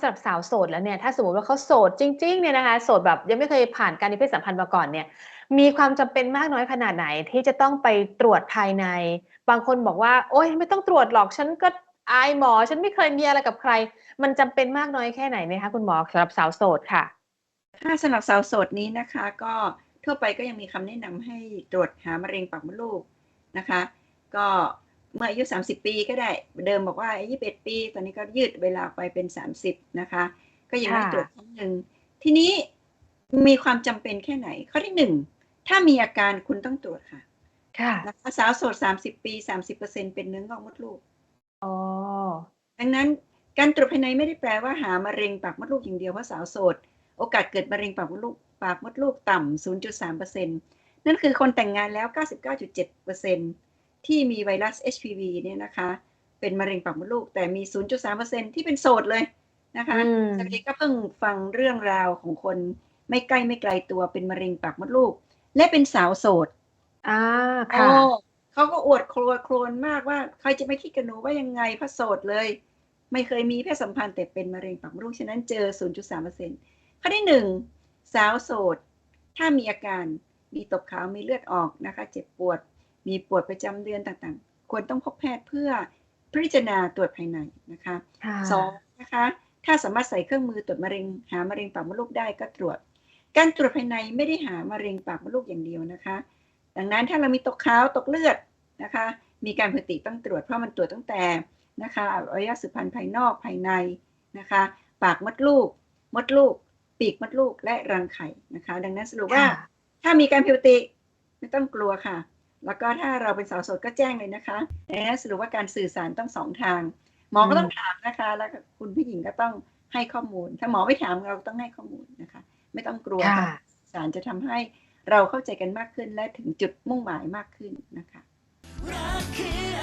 สำหรับสาวโสดแล้วเนี่ยถ้าสมมติว่าเขาโสดจริงๆเนี่ยนะคะโสดแบบยังไม่เคยผ่านการมีเพศสัมพันธ์มาก่อนเนี่ยมีความจำเป็นมากน้อยขนาดไหนที่จะต้องไปตรวจภายใน บางคนบอกว่า โอ๊ยไม่ต้องตรวจหรอกฉันก็อายหมอ ฉันไม่เคยมีอะไรกับใคร มันจำเป็นมากน้อยแค่ไหนไหมคะคุณหมอสำหรับสาวโสดค่ะ?ถ้าสำหรับสาวโสดนี้นะคะ ก็ทั่วไปก็ยังมีคำแนะนำให้ตรวจหามะเร็งปากมดลูกนะคะ ก็ เมื่ออายุ 30 ปีก็ได้ เดิมบอกว่า 21 ปี ตอนนี้ก็ยืดเวลาไปเป็น 30 นะคะ ก็ยังค่ให้ตรวจะครั้งหนึ่ง ทีนี้มีความจำเป็นแค่ไหน?ข้อที่1ถ้ามีอาการคุณต้องตรวจค่ะ ค่ะนะคะสาวโสด 30 ปี 30%เป็นเนื้องอกมดลูก อ๋อ ดังนั้นการตรวจภายในไม่ได้แปลว่าหามะเร็งปากมดลูกอย่างเดียวเพราะสาวโสด โอกาสเกิดมะเร็งปากมดลูก ปากมดลูกต่ำ0.3%นั่นคือคนแต่งงานแล้ว 99.7% ที่มีไวรัส HPV เนี่ยนะคะ เป็นมะเร็งปากมดลูก แต่มี 0.3%ที่เป็นโสดเลยนะคะอืมสักทีก็เพิ่งฟังเรื่องราวของคนไม่ใกล้ไม่ไกลตัวเป็นมะเร็งปากมดลูก และเป็นสาวโสดอาโอ้ค่ะเขาก็อวดโคลวโคลนมากว่าใครจะไปคิดกับหนูว่ายังไงเพราะโสดเลย ไม่เคยมีเพศสัมพันธ์แต่เป็นมะเร็งปากมดลูกฉะนั้นเจอ 0.3%ข้อที่1สาวโสด ถ้ามีอาการมีตกขาวมีเลือดออกนะคะ เจ็บปวด มีปวดประจำเดือนต่างๆ ควรต้องพบแพทย์เพื่อพิจารณาตรวจภายในนะคะค่ะ2นะคะถ้าสามารถใส่เครื่องมือตรวจมะเร็ง หามะเร็งปากมดลูกได้ก็ตรวจ การตรวจภายในไม่ได้หามะเร็งปากมดลูกอย่างเดียวนะคะ ดังนั้นถ้าเรามีตกขาวตกเลือดนะคะ มีการผิดปกติต้องตรวจเพราะมันตรวจตั้งแต่นะคะอวัยวะสืบพันธุ์ภายนอกภายในนะคะ ปากมดลูก มดลูก ปีกมดลูกและรังไข่นะคะ ดังนั้นสรุปคว่า่ะถ้ามีการผิดปกติไม่ต้องกลัวค่ะ แล้วก็ถ้าเราเป็นสาวโสดก็แจ้งเลยนะคะดังนั้นสรุปว่าการสื่อสารต้อง2ทาง หมออืก็ต้องมถามนะคะ แล้วก็คุณผู้หญิงก็ต้องให้ข้อมูล ถ้าหมอไม่ถามเราต้องให้ข้อมูลนะคะ ไม่ต้องกลัวค่ะค่ะสารจะทำให้เราเข้าใจกันมากขึ้นและถึงจุดมุ่งหมายมากขึ้นนะคะรักคือ